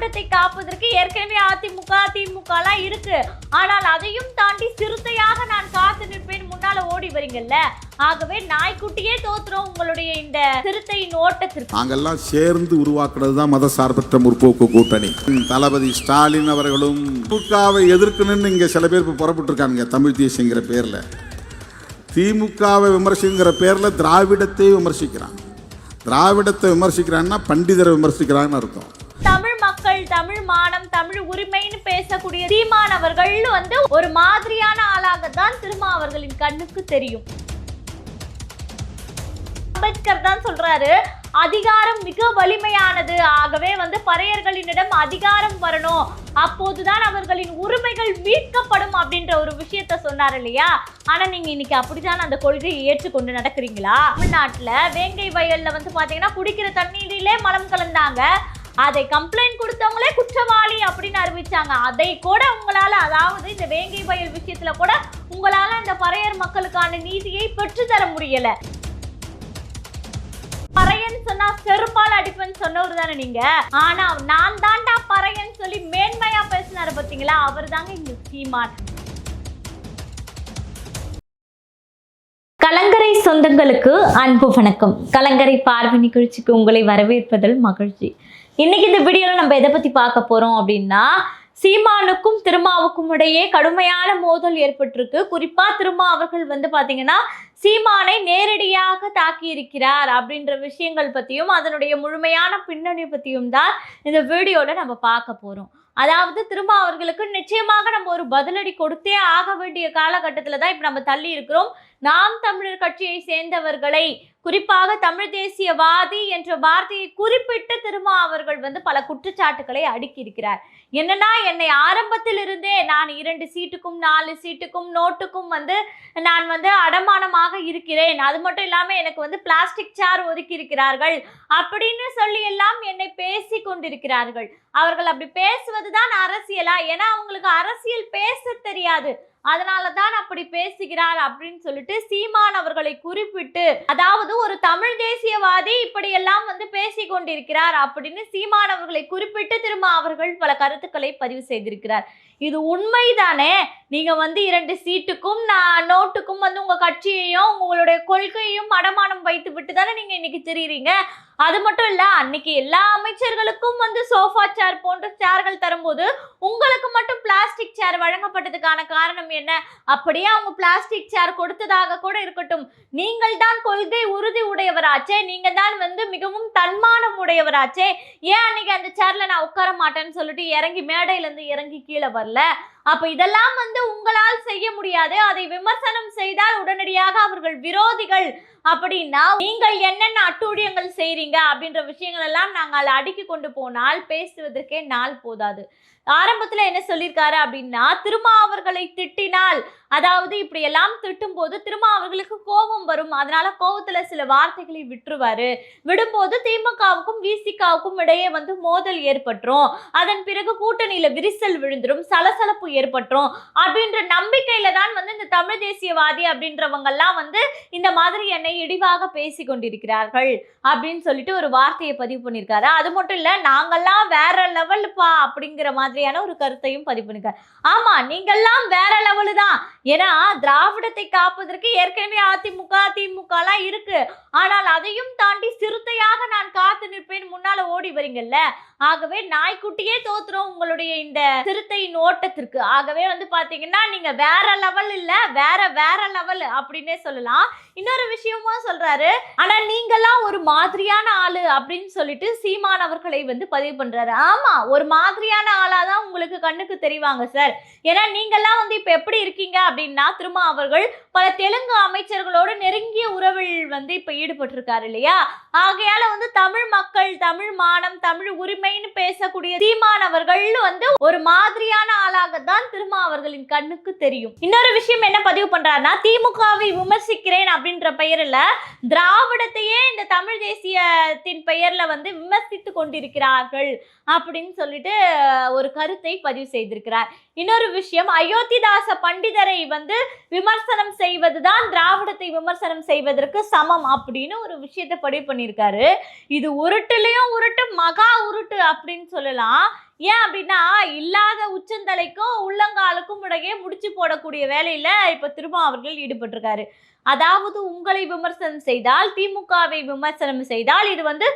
திராவிடத்தை காப்பதற்கு ஏற்கனவே அதிமுக திமுக எல்லாம் இருக்கு. ஆனால் அதையும் தாண்டி சிறுத்தையாக நான் காத்து நிற்பேன் முன்னால ஓடி வரீங்கல்ல? ஆகவே நாய்க்குட்டியே தோத்துறோம் உங்களுடைய இந்த சிறுத்தையின் ஓட்டத்திற்கு. நாங்கெல்லாம் சேர்ந்து உருவாக்குறது தான் மத சார்பற்ற முற்போக்கு கூட்டணி. தளபதி ஸ்டாலின் அவர்களும் திமுகவை எதிர்க்கணும்னு இங்க சில பேர் இப்போ புறப்பட்டு இருக்காங்க தமிழ் தேசியங்கிற பேர்ல. திமுகவை விமர்சிங்கிற பேர்ல திராவிடத்தை விமர்சிக்கிறான். திராவிடத்தை விமர்சிக்கிறான்னா பண்டிதரை விமர்சிக்கிறான்னு அர்த்தம். தமிழ் மானம் தமிழ் உரிமைன்னு பேசக்கூடிய சீமானவர்கள் வந்து ஒரு மாதிரியான ஆளாகத்தான் திருமாவர்களின் கண்ணுக்கு தெரியும். அம்பேத்கர் தான் சொல்றாரு அதிகாரம் மிக வலிமையானது. ஆகவே வந்து பறையர்களினிடம் அதிகாரம் வரணும். அப்போதுதான் அவர்களின் உரிமைகள் மீட்கப்படும் அப்படின்ற ஒரு விஷயத்த சொன்னார் இல்லையா? ஆனா நீங்க இன்னைக்கு அப்படிதான் அந்த கொள்கையை ஏற்றுக்கொண்டு நடக்கிறீங்களா? தமிழ்நாட்டுல வேங்கை வயல்ல வந்து பாத்தீங்கன்னா குடிக்கிற தண்ணீரிலே மலம் கலந்தாங்க. அதை கம்ப்ளைண்ட் கொடுத்தவங்களே குற்றவாளி அப்படின்னு அறிவிச்சாங்க. அதை கூட உங்களால அதாவது இந்த வேங்கை வயல் விஷயத்துல கூட உங்களால இந்த பறையர் மக்களுக்கான நீதியை பெற்றுத்தர முடியல. பறையன் சொன்னா செருப்பால் அடிப்பேன்னு சொன்னவர் தானே நீங்க? ஆனா நான் தாண்டா பறையன் சொல்லி மேன்மையா பேசினாரு பாத்தீங்களா? அவர் தாங்க இங்க சீமான். கலங்கரை சொந்தங்களுக்கு அன்பு வணக்கம். கலங்கரை பார்வை நிகழ்ச்சிக்கு உங்களை வரவேற்பதில் மகிழ்ச்சி. இன்னைக்கு இந்த வீடியோல நம்ம எதை பத்தி பார்க்க போறோம் அப்படின்னா சீமானுக்கும் திருமாவுக்கும் இடையே கடுமையான மோதல் ஏற்பட்டிருக்கு. குறிப்பா திருமா அவர்கள் வந்து பாத்தீங்கன்னா சீமானை நேரடியாக தாக்கி இருக்கிறார் அப்படின்ற விஷயங்கள் பத்தியும் அதனுடைய முழுமையான பின்னணி பத்தியும் தான் இந்த வீடியோல நம்ம பார்க்க போறோம். அதாவது திரும்ப அவர்களுக்கு நிச்சயமாக நம்ம ஒரு பதிலடி கொடுத்தே ஆக வேண்டிய காலகட்டத்தில் தான் இப்போ நம்ம தள்ளி இருக்கிறோம். நாம் தமிழர் கட்சியை சேர்ந்தவர்களை குறிப்பாக தமிழ் தேசியவாதி என்ற வார்த்தையை குறிப்பிட்டு திருமா அவர்கள் வந்து பல குற்றச்சாட்டுகளை அடுக்கியிருக்கிறார். என்னன்னா என்னை ஆரம்பத்தில் இருந்தே நான் இரண்டு சீட்டுக்கும் நாலு சீட்டுக்கும் நோட்டுக்கும் வந்து நான் வந்து அடமானமாக இருக்கிறேன். அது மட்டும் இல்லாமல் எனக்கு வந்து பிளாஸ்டிக் சேர் ஒதுக்கி இருக்கிறார்கள் அப்படின்னு சொல்லி எல்லாம் என்னை பேசி கொண்டிருக்கிறார்கள். அவர்கள் அப்படி பேசுவதுதான் அரசியலா? ஏன்னா அவங்களுக்கு அரசியல் பேச தெரியாது. அதனால தான் அப்படி பேசுகிறார் அப்படின்னு சொல்லிட்டு சீமான் அவர்களை குறிப்பிட்டு அதாவது ஒரு தமிழ் தேசியவாதி இப்படி இப்படியெல்லாம் வந்து பேசி கொண்டிருக்கிறார் அப்படின்னு சீமானவர்களை குறிப்பிட்டு திரும்ப அவர்கள் பல கருத்துக்களை பதிவு செய்திருக்கிறார். இது உண்மைதானே? நீங்க வந்து இரண்டு சீட்டுக்கும் நான் நோட்டுக்கும் வந்து உங்க கட்சியையும் உங்களுடைய கொள்கையையும் அடமானம் வைத்து விட்டு தானே நீங்க இன்னைக்கு தெரியுறீங்க? அது மட்டும் இல்ல அன்னைக்கு எல்லா அமைச்சர்களுக்கும் வந்து சோஃபா சேர் போன்ற சேர்கள் தரும்போது உங்களுக்கு மட்டும் பிளாஸ்டிக் சேர் வழங்கப்பட்டதுக்கான காரணம் என்ன? அப்படியே அவங்க பிளாஸ்டிக் சேர் கொடுத்ததாக கூட இருக்கட்டும். நீங்கள் தான் கொள்கை உறுதி உடையவராச்சே. நீங்க தான் வந்து மிகவும் தன்மானம் உடையவராச்சே. ஏன் அன்னைக்கு அந்த சேர்ல நான் உட்கார மாட்டேன்னு சொல்லிட்டு இறங்கி மேடையில இருந்து இறங்கி கீழே வரல? வரல அப்ப இதெல்லாம் வந்து உங்களால் செய்ய முடியாது. அதை விமர்சனம் செய்தால் உடனடியாக அவர்கள் விரோதிகள். அப்படின்னா நீங்கள் என்னென்ன அட்டூழியங்கள் செய்றீங்க அப்படின்ற விஷயங்கள் எல்லாம் நாங்கள் அடுக்கி கொண்டு போனால் பேசுவதற்கே நாள் போதாது. ஆரம்பத்துல என்ன சொல்லியிருக்காரு அப்படின்னா திருமா அவர்களை திட்டினால் அதாவது இப்படி எல்லாம் திட்டும் போது திருமா அவர்களுக்கு கோபம் வரும். அதனால கோபத்துல சில வார்த்தைகளை விட்டுருவாரு. விடும்போது திமுகவுக்கும் விசிகாவுக்கும் இடையே வந்து மோதல் ஏற்பட்டுரும். அதன் பிறகு கூட்டணியில விரிசல் விழுந்துரும். சலசலப்பு ஏற்பட்டுரும் அப்படின்ற நம்பிக்கையில தான் வந்து இந்த தமிழ் தேசியவாதி அப்படின்றவங்க எல்லாம் வந்து இந்த மாதிரி என்னை இடிவாக பேசி கொண்டிருக்கிறார்கள் அப்படின்னு சொல்லிட்டு ஒரு வார்த்தையை பதிவு பண்ணியிருக்காரு. அது மட்டும் இல்ல நாங்கெல்லாம் வேற லெவலுப்பா அப்படிங்கிற மாதிரியான ஒரு கருத்தையும் பதிவு பண்ணிருக்காரு ஆமா நீங்கெல்லாம் வேற லெவலு தான். ஏன்னா திராவிடத்தை காப்பதற்கு ஏற்கனவே அதிமுக திமுக எல்லாம் இருக்கு. ஆனால் அதையும் தாண்டி சிறுத்தையாக நான் காத்து நிற்பேன் முன்னால ஓடி வரீங்கல்ல. ஆகவே நாய்க்குட்டியே தோத்துறோம் உங்களுடைய இந்த சிறுத்தையின் ஓட்டத்திற்கு. ஆகவே வந்து பார்த்தீங்கன்னா நீங்கள் வேற லெவல் இல்லை வேற வேற லெவல் அப்படின்னே சொல்லலாம். இன்னொரு விஷயமா சொல்கிறாரு ஆனால் நீங்களாம் ஒரு மாதிரியான ஆள் அப்படின்னு சொல்லிட்டு சீமான் அவர்களை வந்து பதிவு பண்ணுறாரு ஆமாம் ஒரு மாதிரியான ஆளாக தான் உங்களுக்கு கண்ணுக்கு தெரிவாங்க சார். ஏன்னா நீங்கள்லாம் வந்து இப்போ எப்படி இருக்கீங்க அப்படின்னா திரும்ப அவர்கள் பல தெலுங்கு அமைச்சர்களோட நெருங்கிய உறவில் வந்து இப்ப ஈடுபட்டிருக்காரு இல்லையா? ஆகையால வந்து தமிழ் மக்கள் தமிழ் மானம் தமிழ் உரிமைன்னு பேசக்கூடிய தீமானவர்கள் வந்து ஒரு மாதிரியான ஆளாகத்தான் திருமா அவர்களின் கண்ணுக்கு தெரியும். இன்னொரு விஷயம் என்ன பதிவு பண்றாருன்னா திமுகவை விமர்சிக்கிறேன் அப்படின்ற பெயரில் திராவிடத்தையே இந்த தமிழ் தேசியத்தின் பெயர்ல வந்து விமர்சித்து கொண்டிருக்கிறார்கள் அப்படின்னு சொல்லிட்டு ஒரு கருத்தை பதிவு செய்திருக்கிறார். இன்னொரு விஷயம் அயோத்திதாச பண்டிதரை வந்து விமர்சனம் செய்வதுதான் திராவிடத்தை விமர்சனம் செய்வதற்கு சமம் அப்படின்னு ஒரு விஷயத்தை பதிவு பண்ணியிருக்காரு. இது உருட்டுலேயும் உருட்டு மகா உருட்டு அப்படின்னு சொல்லலாம். ஏன் அப்படின்னா இல்லாத உச்சந்தலைக்கும் உள்ளங்காலுக்கும் இடையே முடிச்சு போடக்கூடிய வேலையில இப்ப திரும்ப அவர்கள் ஈடுபட்டிருக்காரு. அதாவது உங்களை விமர்சனம் செய்தால் திமுகவை விமர்சனம் செய்தால் இது வந்து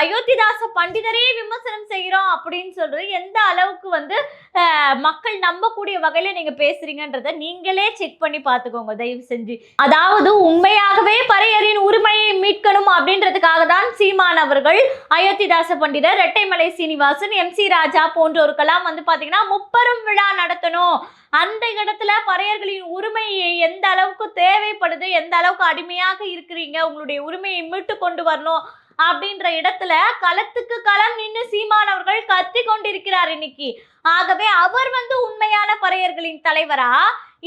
அயோத்திதாச பண்டிதரே விமர்சனம் செய்கிறோம் அப்படின்னு சொல்றது எந்த அளவுக்கு வந்து மக்கள் நம்பக்கூடிய வகையில நீங்க பேசுறீங்கன்றத நீங்களே செக் பண்ணி பார்த்துக்கோங்க தயவு செஞ்சு. அதாவது உண்மையாகவே பறையரின் உரிமையை மீட்கணும் அப்படின்றதுக்காக தான் சீமான் அவர்கள் அயோத்திதாச பண்டிதர் ரெட்டைமலை சீனிவாசன் எம் சி ராஜா போன்றோருக்கெல்லாம் வந்து பாத்தீங்கன்னா முப்பெரும் விழா நடத்தணும். அந்த இடத்துல பறையர்களின் உரிமை எந்த அளவுக்கு தேவைப்படுது எந்த அளவுக்கு அடிமையாக இருக்கிறீங்க உங்களுடைய உரிமையை மீட்டு கொண்டு வரணும் அப்படின்ற இடத்துல களத்துக்கு களம் நின்று சீமானவர்கள் கத்தி கொண்டிருக்கிறார் இன்னைக்கு. ஆகவே அவர் வந்து உண்மையான பறையர்களின் தலைவரா?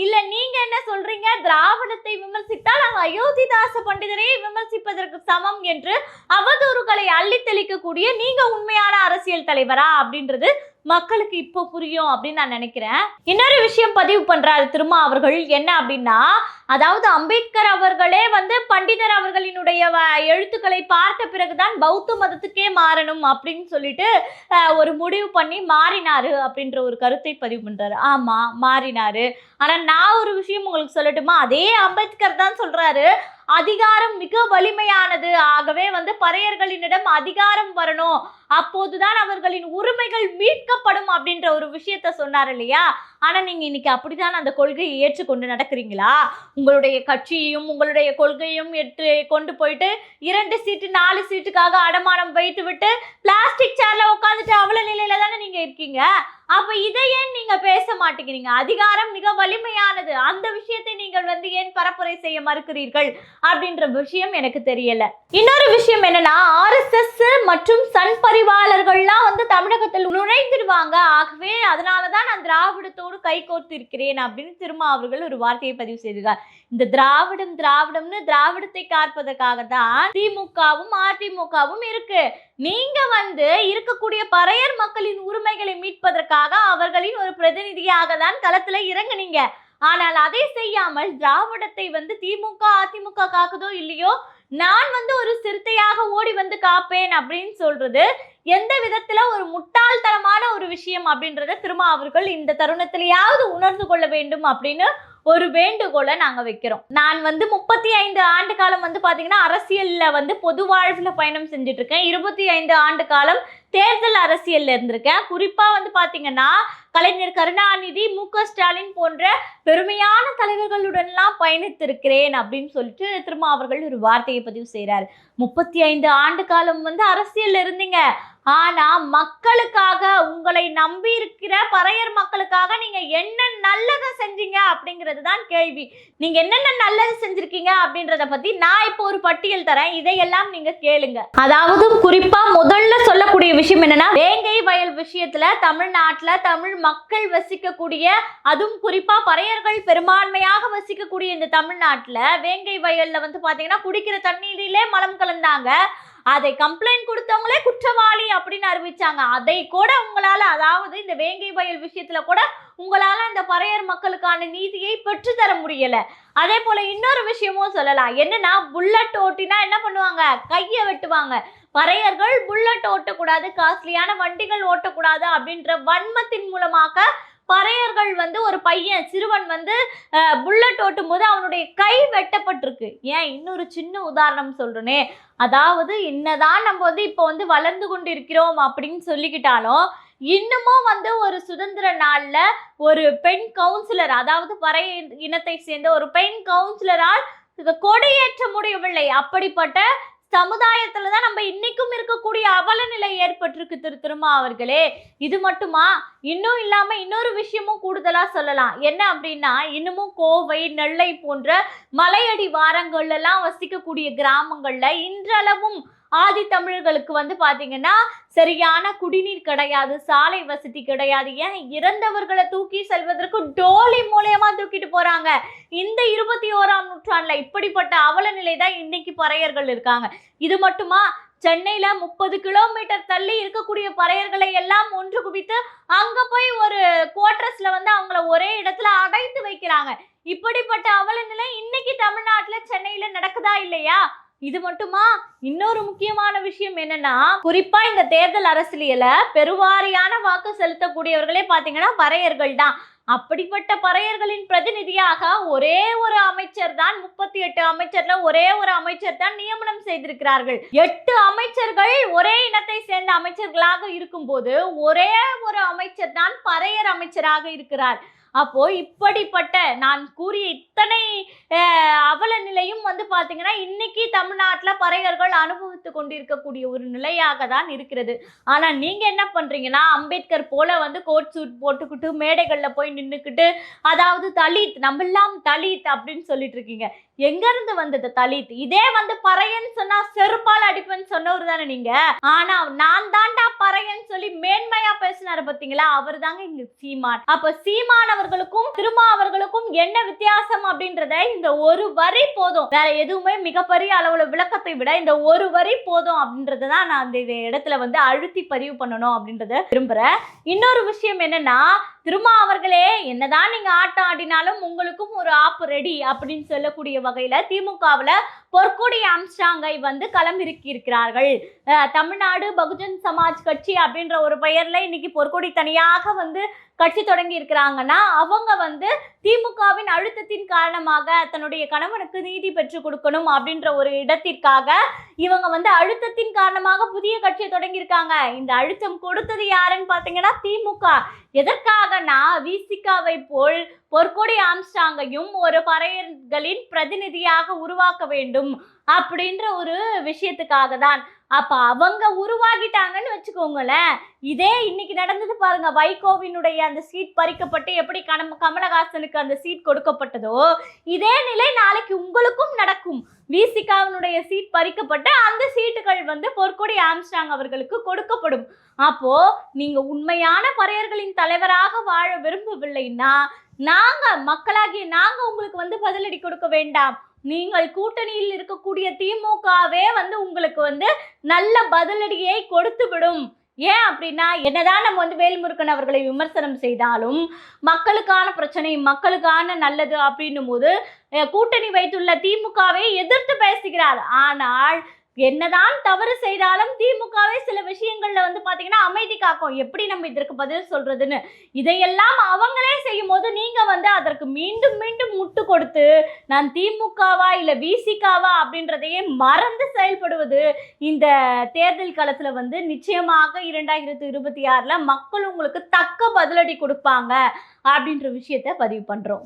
இல்ல நீங்க என்ன சொல்றீங்க? திராவிடத்தை விமர்சித்தால் அங்க அயோத்திதாச பண்டிதரை விமர்சிப்பதற்கு சமம் என்று அவதூறுகளை அள்ளி தெளிக்கக்கூடிய நீங்க உண்மையான அரசியல் தலைவரா அப்படின்றது மக்களுக்கு இப்போ புரியும் அப்படின்னு நான் நினைக்கிறேன். இன்னொரு விஷயம் பதிவு பண்றாரு திருமா அவர்கள். என்ன அப்படின்னா அதாவது அம்பேத்கர் அவர்களே வந்து பண்டிதர் அவர்களினுடைய வ- எழுத்துக்களை பார்த்த பிறகுதான் பௌத்த மதத்துக்கே மாறணும் அப்படின்னு சொல்லிட்டு ஒரு முடிவு பண்ணி மாறினாரு அப்படின்ற ஒரு கருத்தை பதிவு பண்றாரு. ஆமா மாறினாரு. ஆனா நான் ஒரு விஷயம் உங்களுக்கு சொல்லட்டுமா? அதே அம்பேத்கர் தான் சொல்றாரு. அதிகாரம் மிக வலிமையானது. ஆகவே வந்து பறையர்களினிடம் அதிகாரம் வரணும். அப்போதுதான் அவர்களின் உரிமைகள் மீட்கப்படும் அப்படின்ற ஒரு விஷயத்த சொன்னார் இல்லையா? ஆனால் நீங்கள் இன்னைக்கு அப்படிதான் அந்த கொள்கையை ஏற்றுக்கொண்டு நடக்கிறீங்களா? உங்களுடைய கட்சியையும் உங்களுடைய கொள்கையும் ஏற்று கொண்டு போயிட்டு இரண்டு சீட்டு நாலு சீட்டுக்காக அடமானம் வைத்து விட்டு பிளாஸ்டிக் சேர்ல உட்காந்துட்டு அவ்வளோ நிலையில தானே நீங்கள் இருக்கீங்க? அப்போ இதை ஏன் நீங்கள் பேச மாட்டேங்கிறீங்க? அதிகாரம் மிக வலிமையானது. அந்த விஷயத்தை நீங்கள் வந்து ஏன் பரப்புரை செய்ய மறுக்கிறீர்கள்? அப்படின்ற விஷயம் எனக்கு தெரியல. இன்னொரு விஷயம் என்னன்னா ஆர்எஸ்எஸ் மற்றும் சன் பரிவாளர்கள்லாம் வந்து தமிழகத்தில் நுழைந்துடுவாங்க. ஆகவே அதனாலதான் நான் திராவிடத்தோடு கை கோர்த்து இருக்கிறேன் அப்படின்னு திரும்ப அவர்கள் ஒரு வார்த்தையை பதிவு செய்திருக்கார் இந்த திராவிடம் திராவிடம்னு திராவிடத்தை காப்பதற்காக தான் திமுகவும் அதிமுகவும் இருக்கு. நீங்க வந்து இருக்கக்கூடிய பறையர் மக்களின் உரிமைகளை மீட்பதற்காக அவர்களின் ஒரு பிரதிநிதியாக தான் களத்துல இறங்குனீங்க. ஆனால் அதை செய்யாமல் திராவிடத்தை வந்து திமுக அதிமுக காக்குதோ இல்லையோ நான் வந்து ஒரு சிறுத்தையாக ஓடி வந்து காப்பேன் அப்படின்னு சொல்றது எந்த விதத்துல ஒரு முட்டாள்தனமான ஒரு விஷயம் அப்படின்றத திரும்ப அவர்கள் இந்த தருணத்திலேயாவது உணர்ந்து கொள்ள வேண்டும் அப்படின்னு ஒரு வேண்டுகோளை நாங்க வைக்கிறோம். நான் வந்து முப்பத்தி ஐந்து ஆண்டு காலம் வந்து பாத்தீங்கன்னா அரசியல்ல வந்து பொது வாழ்வுல பயணம் செஞ்சுட்டு இருக்கேன். இருபத்தி ஐந்து ஆண்டு காலம் தேர்தல் அரசியல்ல இருந்திருக்கேன். குறிப்பா வந்து பாத்தீங்கன்னா கலைஞர் கருணாநிதி மு. ஸ்டாலின் போன்ற பெருமையான தலைவர்களுடன்லாம் பயணித்திருக்கிறேன் அப்படின்னு சொல்லிட்டு திரும்ப அவர்கள் ஒரு வார்த்தையை பதிவு செய்கிறார் முப்பத்தி ஐந்து ஆண்டு காலம் வந்து அரசியல் இருந்தீங்க. ஆனா மக்களுக்காக உங்களை நம்பி இருக்கிற பறையர் மக்களுக்காக நீங்க என்ன நல்லதை செஞ்சீங்க அப்படிங்கிறது தான் கேள்வி. நீங்க என்னென்ன நல்லது செஞ்சிருக்கீங்க அப்படின்றத பத்தி நான் இப்போ ஒரு பட்டியல் தரேன். இதையெல்லாம் நீங்க கேளுங்க. அதாவது குறிப்பா முதல்ல சொல்லக்கூடிய விஷயம் என்னன்னா வேங்கை வயல் விஷயத்துல தமிழ்நாட்டுல தமிழ் மக்கள் வசிக்கக்கூடிய அதுவும் குறிப்பா பறையர்கள் பெரும்பான்மையாக வசிக்கக்கூடிய இந்த தமிழ்நாட்டில் வேங்கை வயலில் வந்து பார்த்தீங்கன்னா குடிக்கிற தண்ணீரிலே மலம் கலந்தாங்க. அதை கம்ப்ளைண்ட் கொடுத்தவங்களே குற்றவாளி அப்படின்னு அறிவிச்சாங்க. அதை கூட உங்களால அதாவது இந்த வேங்கை வயல் விஷயத்துல கூட உங்களால இந்த பறையர் மக்களுக்கான நீதியை பெற்றுத்தர முடியல. அதே போல இன்னொரு விஷயமும் சொல்லலாம். என்னன்னா புல்லட் ஓட்டினா என்ன பண்ணுவாங்க? கையை வெட்டுவாங்க. பறையர்கள் புல்லட் ஓட்டக்கூடாது காஸ்ட்லியான வண்டிகள் ஓட்டக்கூடாது அப்படின்ற வன்மத்தின் மூலமாக பறையர்கள் வந்து ஒரு பையன் சிறுவன் வந்து புல்லட் ஓட்டும் போது அவனுடைய கை வெட்டப்பட்டிருக்கு. ஏன்? இன்னொரு சின்ன உதாரணம் சொல்றேனே. அதாவது என்னதான் நம்ம வந்து இப்போ வந்து வளர்ந்து கொண்டு இருக்கிறோம் அப்படின்னு சொல்லிக்கிட்டாலும் இன்னமும் வந்து ஒரு சுதந்திர நாளில் ஒரு பெண் கவுன்சிலர் அதாவது பறை இனத்தை சேர்ந்த ஒரு பெண் கவுன்சிலரால் கொடியேற்ற முடியவில்லை. அப்படிப்பட்ட சமுதாயத்துல தான் நம்ம இன்னைக்கும் இருக்கக்கூடிய அவல நிலை ஏற்பட்டிருக்கு திரு திருமா அவர்களே இது மட்டுமா? இன்னும் இல்லாம இன்னொரு விஷயமும் கூடுதலா சொல்லலாம். என்ன அப்படின்னா இன்னமும் கோவை நெல்லை போன்ற மலையடி வாரங்கள்லாம் வசிக்கக்கூடிய கிராமங்கள்ல இன்றளவும் ஆதி தமிழர்களுக்கு வந்து பார்த்தீங்கன்னா சரியான குடிநீர் கிடையாது சாலை வசதி கிடையாது. ஏன்? இறந்தவர்களை தூக்கி செல்வதற்கு டோலி மூலியமா தூக்கிட்டு போறாங்க. இந்த இருபத்தி ஓராம் நூற்றாண்டுல இப்படிப்பட்ட அவல நிலை தான் இன்னைக்கு பறையர்கள் இருக்காங்க. இது மட்டுமா? சென்னையில முப்பது கிலோமீட்டர் தள்ளி இருக்கக்கூடிய பறையர்களை எல்லாம் ஒன்று குவித்து அங்க போய் ஒரு குவார்டர்ஸ்ல வந்து அவங்கள ஒரே இடத்துல அடைத்து வைக்கிறாங்க. இப்படிப்பட்ட அவல நிலை இன்னைக்கு தமிழ்நாட்டுல சென்னையில நடக்குதா இல்லையா? இது மட்டுமா? இன்னொரு முக்கியமான விஷயம் என்னன்னா குறிப்பா இந்த தேர்தல் அரசியல பெருவாரியான வாக்கு செலுத்தக்கூடியவர்களே பாத்தீங்கன்னா பறையர்கள் தான். அப்படிப்பட்ட பறையர்களின் பிரதிநிதியாக ஒரே ஒரு அமைச்சர் தான் முப்பத்தி எட்டு அமைச்சர்ல ஒரே ஒரு அமைச்சர் தான் நியமனம் செய்திருக்கிறார்கள். எட்டு அமைச்சர்கள் ஒரே இனத்தை சேர்ந்த அமைச்சர்களாக இருக்கும்போது ஒரே ஒரு அமைச்சர் தான் பறையர் அமைச்சராக இருக்கிறார். அப்போ இப்படிப்பட்ட நான் கூறிய இத்தனை அவல நிலையும் வந்து பார்த்தீங்கன்னா இன்னைக்கு தமிழ்நாட்டில் பறையர்கள் அனுபவித்து கொண்டிருக்கக்கூடிய ஒரு நிலையாக தான் இருக்கிறது. ஆனால் நீங்கள் என்ன பண்றீங்கன்னா அம்பேத்கர் போல வந்து கோட் சூட் போட்டுக்கிட்டு மேடைகளில் போய் நின்றுக்கிட்டு அதாவது தலித் நம்மெல்லாம் தலித் அப்படின்னு சொல்லிட்டு இருக்கீங்க. எங்கேருந்து வந்தது தலித்? இதே வந்து பறையன்னு சொன்னால் செருப்பால் அடிப்பேன்னு சொன்னவர் தானே நீங்க? ஆனா நான் தாண்டா பறையன்னு சொல்லி மேன்மையாக பேசினார் பார்த்தீங்களா அவர் தாங்க இங்கே சீமான். அப்போ சீமான் அவர்களுக்கும் திருமா அவர்களுக்கும் என்ன வித்தியாசம் அப்படின்றத இந்த ஒரு வரி போதும். வேற எதுவுமே மிகப்பெரிய அளவுல விளக்கத்தை விட இந்த ஒரு வரி போதும் அப்படின்றதுதான் நான் அந்த இடத்துல வந்து அழுத்தி பதிவு பண்ணணும் அப்படின்றத விரும்புறேன். இன்னொரு விஷயம் என்னன்னா திருமா அவர்களே என்னதான் நீங்க ஆட்டம் ஆடினாலும் உங்களுக்கும் ஒரு ஆப்பு ரெடி அப்படின்னு சொல்லக்கூடிய வகையில திமுகவில் பொற்கொடி அம்சாங்கை வந்து களமிறக்கி இருக்கிறார்கள் தமிழ்நாடு பகுஜன் சமாஜ் கட்சி அப்படின்ற ஒரு பெயர்ல இன்னைக்கு பொற்கொடி தனியாக வந்து கட்சி தொடங்கி இருக்கிறாங்கன்னா அவங்க வந்து திமுகவின் அழுத்தத்தின் காரணமாக தன்னுடைய கணவனுக்கு நீதி பெற்று கொடுக்கணும் அப்படின்ற ஒரு இடத்திற்காக இவங்க வந்து அழுத்தத்தின் காரணமாக புதிய கட்சியை தொடங்கியிருக்காங்க. இந்த அழுத்தம் கொடுத்தது யாருன்னு பார்த்தீங்கன்னா திமுக. எதற்காகனா விசிகாவை போல் பொற்கொடி ஆம்ஸ்டாங்கையும் ஒரு பறையர்களின் பிரதிநிதியாக உருவாக்க வேண்டும் அப்படின்ற ஒரு விஷயத்துக்காக தான். அப்போ அவங்க உருவாகிட்டாங்கன்னு வச்சுக்கோங்களேன். இதே இன்னைக்கு நடந்தது பாருங்க. வைகோவினுடைய அந்த சீட் பறிக்கப்பட்டு எப்படி கனம் கமலஹாசனுக்கு அந்த சீட் கொடுக்கப்பட்டதோ இதே நிலை நாளைக்கு உங்களுக்கும் நடக்கும். விசிகாவினுடைய சீட் பறிக்கப்பட்டு அந்த சீட்டுகள் வந்து பொற்கொடி ஆம்ஸ்டாங் அவர்களுக்கு கொடுக்கப்படும். அப்போ நீங்க உண்மையான பறையர்களின் தலைவராக வாழ விரும்பவில்லைன்னா நாங்க மக்களாகிய நாங்க உங்களுக்கு வந்து பதிலடி கொடுக்க வேண்டாம். நீங்கள் கூட்டணியில் இருக்கக்கூடிய திமுகவே வந்து உங்களுக்கு வந்து நல்ல பதிலடியை கொடுத்து விடும் ஏன் அப்படின்னா என்னதான் நம்ம வந்து வேல்முருகன் அவர்களை விமர்சனம் செய்தாலும் மக்களுக்கான பிரச்சனை மக்களுக்கான நல்லது அப்படின்னும் போது கூட்டணி வைத்துள்ள திமுகவை எதிர்த்து பேசுகிறார். ஆனால் என்னதான் தவறு செய்தாலும் திமுகவே சில விஷயங்கள்ல வந்து பாத்தீங்கன்னா அமைதி காக்கும். எப்படி நம்ம இதற்கு பதில் சொல்றதுன்னு? இதையெல்லாம் அவங்களே செய்யும் போது நீங்க வந்து அதற்கு மீண்டும் மீண்டும் முட்டு கொடுத்து நான் திமுகவா இல்ல விசிகாவா அப்படின்றதையே மறந்து செயல்படுவது இந்த தேர்தல் காலத்துல வந்து நிச்சயமாக இரண்டாயிரத்தி இருபத்தி ஆறுல மக்கள் உங்களுக்கு தக்க பதிலடி கொடுப்பாங்க அப்படின்ற விஷயத்த பதிவு பண்றோம்.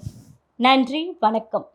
நன்றி வணக்கம்.